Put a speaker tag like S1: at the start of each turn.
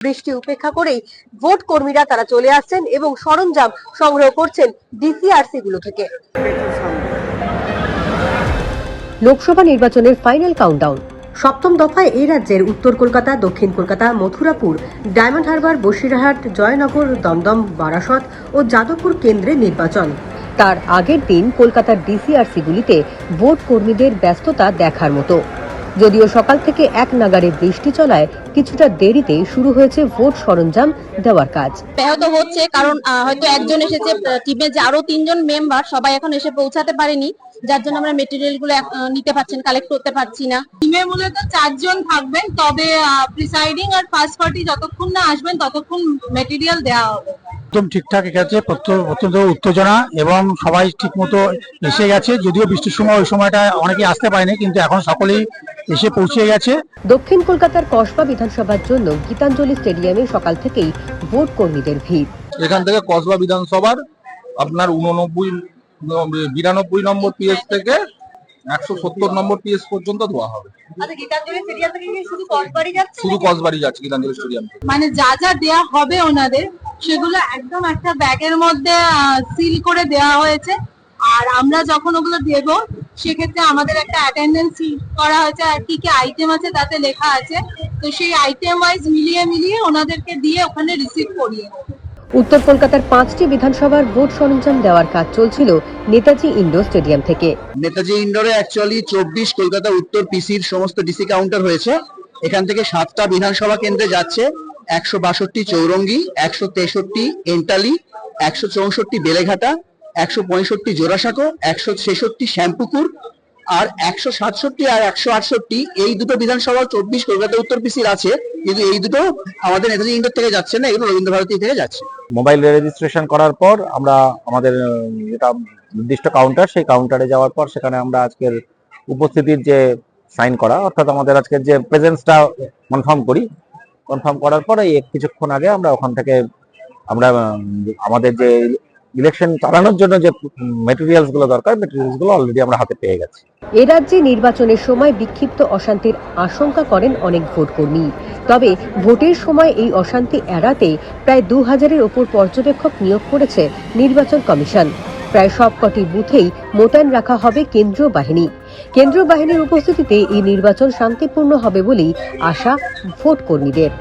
S1: বৃষ্টি উপেক্ষা করেই ভোট কর্মীরা তারা চলে আসছেন এবং সরঞ্জাম সংগ্রহ করছেন ডিসিআরসি গুলো থেকে। লোকসভা নির্বাচনের ফাইনাল কাউন্টডাউন সপ্তম দফায় এই রাজ্যের উত্তর কলকাতা, দক্ষিণ কলকাতা, মথুরাপুর, ডায়মন্ড হারবার, বসিরহাট, জয়নগর, দমদম, বারাসত ও যাদবপুর কেন্দ্রে নির্বাচন। তার আগের দিন কলকাতার ডিসিআরসিগুলিতে ভোট কর্মীদের ব্যস্ততা দেখার মতো। যদিও সকাল থেকে এক নাগারে বৃষ্টি চলায় কিছুটা দেরিতে শুরু হয়েছে ভোট সরঞ্জাম দেওয়ার কাজ।
S2: ব্যাহত হচ্ছে কারণ আহ, হয়তো একজন এসেছে টিমে যে আরও তিনজন মেম্বার সবাই এখন এসে পৌঁছাতে পারেনি। যার জন্য আমরা মেটেরিয়ালগুলো নিতে পারছেন কালেক্ট করতে পারছি না।
S3: টিমে মূলত চারজন থাকবেন তবে প্রিসাইডিং আর ফার্স্ট পার্টি যতক্ষণ না আসবেন ততক্ষণ মেটেরিয়াল দেওয়া হবে।
S4: একদম ঠিকঠাক গেছে অত্যন্ত উত্তেজনা এবং সবাই ঠিক মতো এসে গেছে। যদিও বৃষ্টির সময় ওই সময়টা অনেকে আসতে পারেনি কিন্তু এখন সকলেই এসে পৌঁছে গেছে।
S1: দক্ষিণ কলকাতার কসবা বিধানসভার জন্য গীতাঞ্জলি স্টেডিয়ামে সকাল থেকেই ভোট কর্মীদের ভিড়।
S5: এখান থেকে কসবা বিধানসভার আপনার উননব্বই বিরানব্বই নম্বর পিএস থেকে একশো সত্তর নম্বর পিএস পর্যন্ত ধোয়া হবে।
S1: আচ্ছা শুধু কসবারই যাচ্ছে
S5: কসবাড়ি যাচ্ছে গীতাঞ্জলি স্টেডিয়াম
S3: মানে যা যা দেয়া হবে ওনাদের সেগুলো একদম একটা ব্যাগের মধ্যে সিল করে দেওয়া হয়েছে। আর আমরা যখন ওগুলো দেব সেক্ষেত্রে আমাদের একটা অ্যাটেন্ডেন্স করা হয়েছে আর কি কি আইটেম আছে তাতে লেখা আছে। তো সেই আইটেম ওয়াইজ মিলিয়ে মিলিয়ে ওনাদেরকে দিয়ে ওখানে রিসিভ করিয়ে
S1: উত্তর কলকাতার পাঁচটি বিধানসভার ভোট সরঞ্জাম দেওয়ার কাজ চলছিল নেতাজি ইন্ডোর স্টেডিয়াম থেকে।
S6: নেতাজি ইন্ডোরে অ্যাকচুয়ালি চব্বিশ কলকাতা উত্তর পিসির সমস্ত ডিসি কাউন্টার হয়েছে। এখান থেকে সাতটা বিধানসভা কেন্দ্রে যাচ্ছে। একশো বাষট্টি চৌরঙ্গি, একশো তেষট্টি এন্টালি, একশো চৌষট্টি বেলেঘাটা, একশো পঁয়ষট্টি জোড়াসাঁকো, একশো ছেষট্টি শ্যামপুকুর আর একশো সাতষট্টি আর একশো আটষট্টি এই দুটো বিধানসভা চব্বিশ কলকাতা উত্তর পিসির আছে। কিন্তু এই দুটো আমাদের নেতাজি ইন্ডোর থেকে যাচ্ছে না, এগুলো রবীন্দ্র ভারতী থেকে যাচ্ছে।
S7: মোবাইল রেজিস্ট্রেশন করার পর আমরা আমাদের যেটা নির্দিষ্ট কাউন্টার সেই কাউন্টারে যাওয়ার পর সেখানে আমরা আজকের উপস্থিতির যে সাইন করা, অর্থাৎ আমাদের আজকের যে প্রেজেন্সটা কনফার্ম করি কনফার্ম করার পরে কিছুক্ষণ আগে আমরা ওখান থেকে আমরা, আমাদের যে ইলেকশন চালানোর জন্য যে মেটেরিয়ালসগুলো দরকার মেটেরিয়ালসগুলো অলরেডি আমরা হাতে পেয়ে গেছি।
S1: এ রাজ্যে নির্বাচনের সময় বিক্ষিপ্ত অশান্তির আশঙ্কা করেন অনেক ভোট কর্মী তবে ভোটের সময় এই অশান্তি এড়াতে প্রায় দু হাজারের ওপর পর্যবেক্ষক নিয়োগ করেছে নির্বাচন কমিশন। প্রায় সবকটি বুথেই মোতায়েন রাখা হবে কেন্দ্রীয় বাহিনী। কেন্দ্রীয় বাহিনীর উপস্থিতিতে এই নির্বাচন শান্তিপূর্ণ হবে বলেই আশা ভোট কর্মীদের